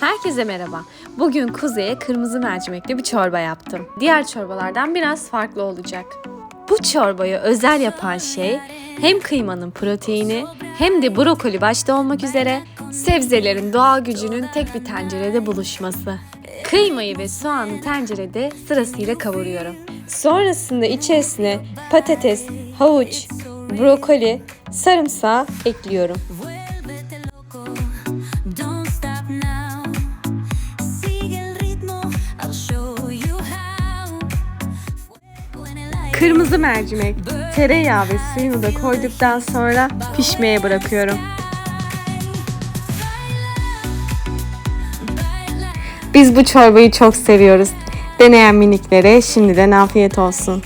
Herkese merhaba. Bugün kuzeye kırmızı mercimekli bir çorba yaptım. Diğer çorbalardan biraz farklı olacak. Bu çorbayı özel yapan şey hem kıymanın proteini hem de brokoli başta olmak üzere sebzelerin doğal gücünün tek bir tencerede buluşması. Kıymayı ve soğanı tencerede sırasıyla kavuruyorum. Sonrasında içerisine patates, havuç, brokoli, sarımsağı ekliyorum. Kırmızı mercimek, tereyağı ve suyunu da koyduktan sonra pişmeye bırakıyorum. Biz bu çorbayı çok seviyoruz. Deneyen miniklere şimdiden afiyet olsun.